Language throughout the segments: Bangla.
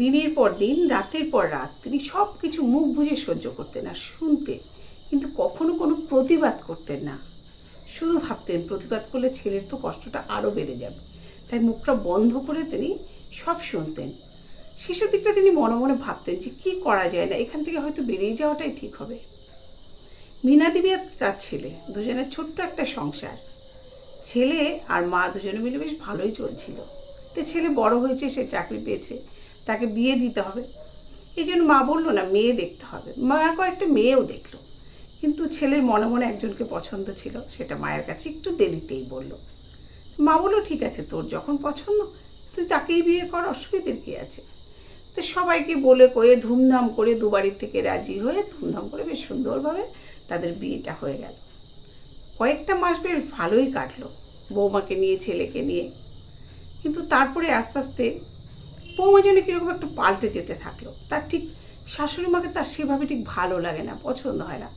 দিনের পর দিন, রাতের পর রাত, তিনি সব কিছু মুখ বুঝে সহ্য করতেন আর শুনতেন, কিন্তু কখনো কোনো প্রতিবাদ করতেন না। শুধু ভাবতেন, প্রতিবাদ করলে ছেলের তো কষ্টটা আরও বেড়ে যাবে। তাই মুখটা বন্ধ করে তিনি সব শুনতেন। শেষের দিকটা তিনি মনে মনে ভাবতেন যে কী করা যায় না, এখান থেকে হয়তো বেরিয়ে যাওয়াটাই ঠিক হবে। মিনা দেবী আর তার ছেলে দুজনের ছোট্ট একটা সংসার। ছেলে আর মা দুজনে মিলে বেশ ভালোই চলছিল। তো ছেলে বড় হয়েছে, সে চাকরি পেয়েছে। তাকে বিয়ে দিতে হবে। এই জন্য মা বলল, না, মেয়ে দেখতে হবে। মা কয়েকটা মেয়েও দেখল। কিন্তু ছেলের মনে মনে একজনকে পছন্দ ছিল, সেটা মায়ের কাছে একটু দেরিতেই বলল। মা বলল, ঠিক আছে, তোর যখন পছন্দ, তুই তাকেই বিয়ে কর, অসুবিধের কী আছে? তো সবাইকে বলে কয়ে ধুমধাম করে দুবাড়ির থেকে রাজি হয়ে ধুমধাম করে বেশ সুন্দরভাবে তাদের বিয়েটা হয়ে গেল। কয়েকটা মাস বেশ ভালোই কাটলো বৌমাকে নিয়ে, ছেলেকে নিয়ে। কিন্তু তারপরে আস্তে আস্তে বৌমা যেন কীরকম একটু পাল্টে যেতে থাকল। তার ঠিক শাশুড়ি মাকে তার সেভাবে ঠিক ভালো লাগে না, পছন্দ হয় না।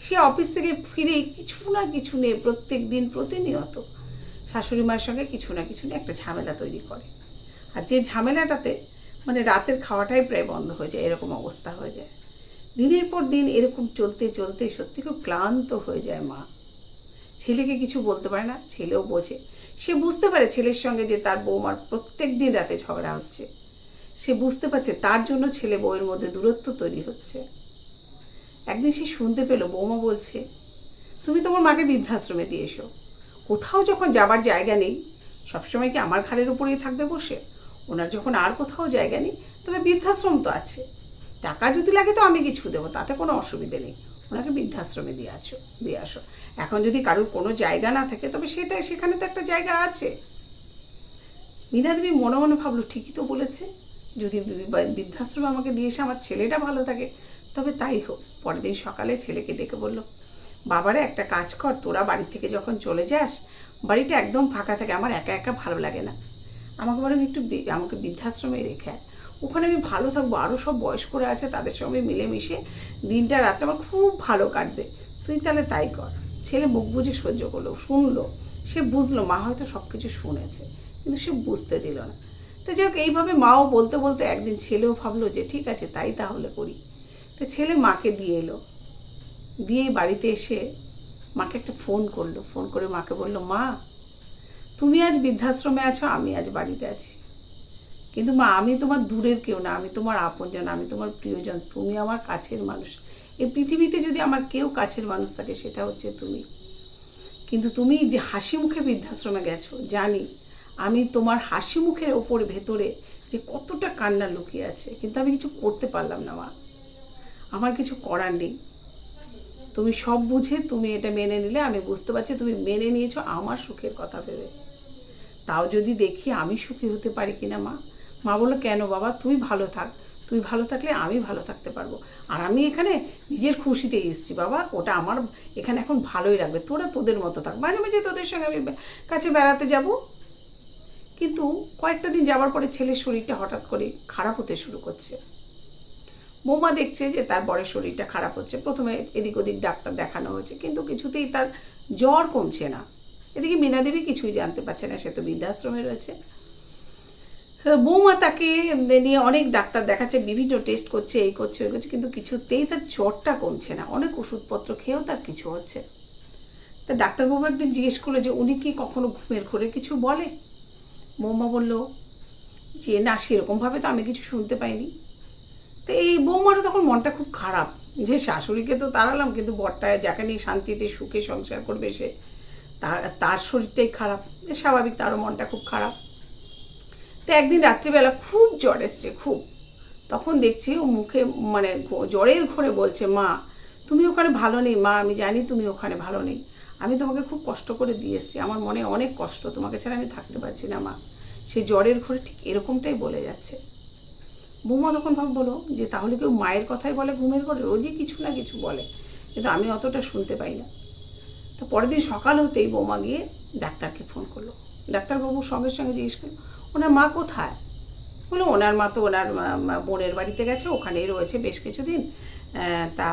সে অফিস থেকে ফিরে কিছু না কিছু নিয়ে প্রত্যেক দিন প্রতিনিয়ত শাশুড়ি মায়ের সঙ্গে কিছু না কিছু নিয়ে একটা ঝামেলা তৈরি করে। আর যে ঝামেলাটাতে মানে রাতের খাওয়াটাই প্রায় বন্ধ হয়ে যায়, এরকম অবস্থা হয়ে যায়। দিনের পর দিন এরকম চলতে চলতে সত্যি খুব ক্লান্ত হয়ে যায় মা। ছেলেকে কিছু বলতে পারে না, ছেলেও বোঝে। সে বুঝতে পারে ছেলের সঙ্গে যে তার বৌমার প্রত্যেক দিন রাতে ঝগড়া হচ্ছে। সে বুঝতে পারছে তার জন্য ছেলে বউয়ের মধ্যে দূরত্ব তৈরি হচ্ছে। একদিন সে শুনতে পেল, বৌমা বলছে, তুমি তোমার মাকে বৃদ্ধাশ্রমে দিয়ে এসো। কোথাও যখন যাবার জায়গা নেই, সবসময় কি আমার ঘাড়ের উপরেই থাকবে বসে? ওনার যখন আর কোথাও জায়গা নেই, তবে বৃদ্ধাশ্রম তো আছে। টাকা যদি লাগে তো আমি কিছু দেবো, তাতে কোনো অসুবিধে নেই। ওনাকে বৃদ্ধাশ্রমে দিয়ে আসো দিয়ে আসো। এখন যদি কারোর কোনো জায়গা না থাকে, তবে সেটা, সেখানে তো একটা জায়গা আছে। মীনা দেবী মনে মনে ভাবলো, ঠিকই তো বলেছে। যদি বৃদ্ধাশ্রমে আমাকে দিয়ে এসে আমার ছেলেটা ভালো থাকে, তবে তাই হোক। পরের দিন সকালে ছেলেকে ডেকে বলল, বাবারে, একটা কাজ কর, তোরা বাড়ি থেকে যখন চলে যাস, বাড়িটা একদম ফাঁকা থাকে, আমার একা একা ভালো লাগে না। আমাকে বরং একটু আমাকে বৃদ্ধাশ্রমে রেখে। ওখানে আমি ভালো থাকব আরও সব বয়স্করা আছে তাদের সঙ্গে মিলেমিশে দিনটা, রাতটা আমার খুব ভালো কাটবে। তুই তাহলে তাই কর। ছেলে মুখ বুঝে সহ্য করল, শুনলো। সে বুঝলো, মা হয়তো সব কিছু শুনেছে, কিন্তু সে বুঝতে দিল না। তো যাই হোক, এইভাবে মাও বলতে বলতে একদিন ছেলেও ভাবলো যে, ঠিক আছে, তাই তাহলে করি। তো ছেলে মাকে দিয়ে এলো। দিয়ে বাড়িতে এসে মাকে একটা ফোন করল। ফোন করে মাকে বলল, মা, তুমি আজ বৃদ্ধাশ্রমে আছো, আমি আজ বাড়িতে আছি। কিন্তু মা, আমি তোমার দূরের কেউ না, আমি তোমার আপনজন, আমি তোমার প্রিয়জন, তুমি আমার কাছের মানুষ। এই পৃথিবীতে যদি আমার কেউ কাছের মানুষ থাকে, সেটা হচ্ছে তুমি। কিন্তু তুমি যে হাসি মুখে বৃদ্ধাশ্রমে গেছো, জানি, আমি তোমার হাসি মুখের ওপর ভেতরে যে কতটা কান্না লুকিয়ে আছে, কিন্তু আমি কিছু করতে পারলাম না, মা। আমার কিছু করার নেই। তুমি সব বুঝে তুমি এটা মেনে নিলে, আমি বুঝতে পারছি তুমি মেনে নিয়েছো আমার সুখের কথা ভেবে। তাও যদি দেখি আমি সুখী হতে পারি কিনা, মা মা বলল, কেন বাবা? তুই ভালো থাক। তুই ভালো থাকলে আমি ভালো থাকতে পারব। আর আমি এখানে নিজের খুশিতে এসেছি বাবা। ওটা আমার এখানে এখন ভালোই লাগবে। তোরা তোদের মতো থাক। মাঝে মাঝে তোদের সঙ্গে আমি কাছে বেড়াতে যাব। কিন্তু কয়েকটা দিন যাওয়ার পরে ছেলের শরীরটা হঠাৎ করে খারাপ হতে শুরু করছে। বৌমা দেখছে যে তার বরের শরীরটা খারাপ হচ্ছে। প্রথমে এদিক ওদিক ডাক্তার দেখানো হয়েছে, কিন্তু কিছুতেই তার জ্বর কমছে না। এদিকে মীনা দেবী কিছুই জানতে পারছে না। সে তো বৃদ্ধাশ্রমে রয়েছে। বৌমা তাকে নিয়ে অনেক ডাক্তার দেখাচ্ছে, বিভিন্ন টেস্ট করছে, এই করছে, ওই করছে, কিন্তু কিছুতেই তার জ্বরটা কমছে না। অনেক ওষুধপত্র খেয়েও তার কিছু হচ্ছে তা ডাক্তারবাবু একদিন জিজ্ঞেস করল যে, উনি কি কখনো ঘুমের ঘরে কিছু বলে? বৌমা বলল, যে না, সেরকমভাবে তো আমি কিছু শুনতে পাইনি। তো এই বৌমারও তখন মনটা খুব খারাপ যে শাশুড়িকে তো তাড়ালাম, কিন্তু বরটায় যাকে নিয়ে শান্তিতে সুখে সংসার করবে সে তার শরীরটাই খারাপ। স্বাভাবিক তারও মনটা খুব খারাপ। তো একদিন রাত্রিবেলা খুব জ্বর এসছে, খুব। তখন দেখছি ও মুখে মানে জ্বরের ঘরে বলছে, মা, তুমি ওখানে ভালো নেই, মা, আমি জানি তুমি ওখানে ভালো নেই। আমি তোমাকে খুব কষ্ট করে দিয়ে এসেছি, আমার মনে অনেক কষ্ট, তোমাকে ছাড়া আমি থাকতে পারছি না, মা। সে জ্বরের ঘরে ঠিক এরকমটাই বলে যাচ্ছে। বৌমা তখন ভাব বলো যে তাহলে কেউ মায়ের কথাই বলে ঘুমের ঘরে? রোজই কিছু না কিছু বলে। কিন্তু আমি অতটা শুনতে পাই না। তো পরের দিন সকাল হতেই বৌমা গিয়ে ডাক্তারকে ফোন করল। ডাক্তারবাবু সঙ্গে সঙ্গে জিজ্ঞেস করল ওনার মা কোথায়? বলল ওনার মা তো ওনার বোনের বাড়িতে গেছে, ওখানেই রয়েছে বেশ কিছুদিন। তা,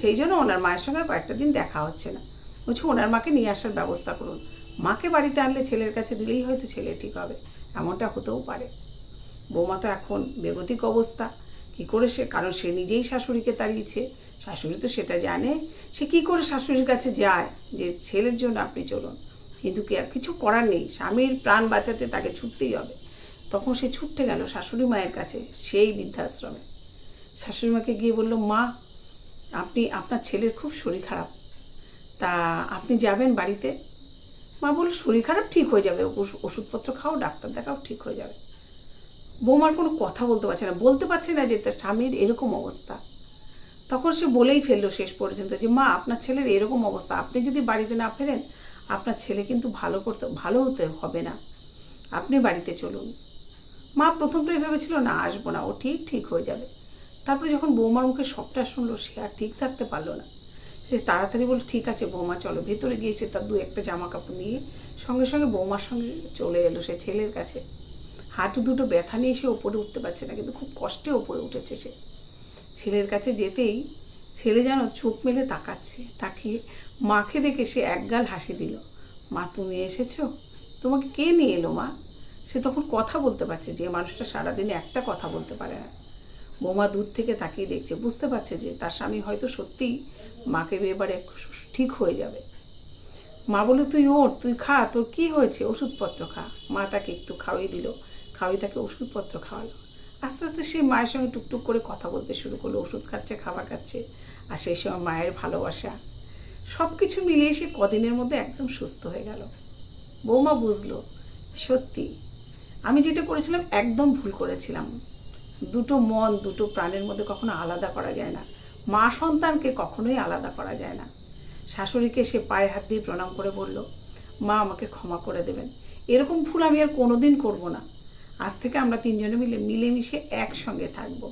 সেই জন্য ওনার মায়ের সঙ্গে কয়েকটা দিন দেখা হচ্ছে না। বলছি, ওনার মাকে নিয়ে আসার ব্যবস্থা করুন। মাকে বাড়িতে আনলে ছেলের কাছে দিলেই হয়তো ছেলে ঠিক হবে, এমনটা হতেও পারে। বৌমা তো এখন বেগতিক অবস্থা, কি করে সে, কারণ সে নিজেই শাশুড়িকে তাড়িয়েছে, শাশুড়ি তো সেটা জানে। সে কি করে শাশুড়ির কাছে যায় যে, ছেলের জন্য আপনি চলুন। কিন্তু কি আর কিছু করার নেই। স্বামীর প্রাণ বাঁচাতে তাকে ছুটতেই হবে। তখন সে ছুটতে গেল শাশুড়ি মায়ের কাছে, সেই বৃদ্ধাশ্রমে। শাশুড়ি মাকে গিয়ে বলল, মা, আপনি, আপনার ছেলের খুব শরীর খারাপ। তা আপনি যাবেন বাড়িতে? মা বলল, শরীর খারাপ ঠিক হয়ে যাবে। ওষুধপত্র খাও, ডাক্তার দেখাও, ঠিক হয়ে যাবে। বৌমার কোনো কথা বলতে পারছে না। বলতে পারছে না যে তার স্বামীর এরকম অবস্থা। তখন সে বলেই ফেলল শেষ পর্যন্ত যে, মা, আপনার ছেলের এরকম অবস্থা। আপনি যদি বাড়িতে না ফেরেন আপনার ছেলে কিন্তু ভালো করতে, ভালো হতে হবে না। আপনি বাড়িতে চলুন। মা প্রথমটাই ভেবেছিল, না, আসব না, ও ঠিক ঠিক হয়ে যাবে। তারপরে যখন বৌমার মুখে সবটা শুনলো, সে আর ঠিক থাকতে পারল না। সে তাড়াতাড়ি বলল, ঠিক আছে বৌমা, চলো। ভেতরে গিয়েছে তার দু একটা জামা কাপড় নিয়ে সঙ্গে সঙ্গে বৌমার সঙ্গে চলে এলো সে ছেলের কাছে। হাঁটু দুটো ব্যথা নিয়ে সে ওপরে উঠতে পারছে না, কিন্তু খুব কষ্টে ওপরে উঠেছে সে। ছেলের কাছে যেতেই ছেলে যেন চোখ মেলে তাকাচ্ছে। তাকিয়ে মাকে দেখে সে একগাল হাসি দিল। মা, তুমি এসেছ? তোমাকে কে নিয়ে এলো, মা? সে তখন কথা বলতে পারছে যে, মানুষটা সারাদিনে একটা কথা বলতে পারে না। বৌমা দূর থেকে তাকিয়ে দেখছে, বুঝতে পারছে যে, তার স্বামী হয়তো সত্যিই মাকে এবারে ঠিক হয়ে যাবে। মা বলে তুই ওঠ, তুই খা, তোর কি হয়েছে? ওষুধপত্র খা। মা তাকে একটু খাওয়িয়ে দিল। খাওয়িয়ে তাকে ওষুধপত্র খাওয়ালো। আস্তে আস্তে সে মায়ের সঙ্গে টুকটুক করে কথা বলতে শুরু করল, ওষুধ খাচ্ছে, খাবার খাচ্ছে, আর সেই সময় মায়ের ভালোবাসা। সব কিছু মিলিয়ে সে কদিনের মধ্যে একদম সুস্থ হয়ে গেল। বৌমা বুঝলো, সত্যি, আমি যেটা করেছিলাম একদম ভুল করেছিলাম। দুটো মন, দুটো প্রাণের মধ্যে কখনো আলাদা করা যায় না। মা সন্তানকে কখনোই আলাদা করা যায় না। শাশুড়িকে সে পায়ে হাত দিয়ে প্রণাম করে বলল, মা, আমাকে ক্ষমা করে দেবেন। এরকম ভুল আমি আর কোনোদিন করব না। আজ থেকে আমরা তিনজনে মিলে মিলেমিশে একসঙ্গে থাকব।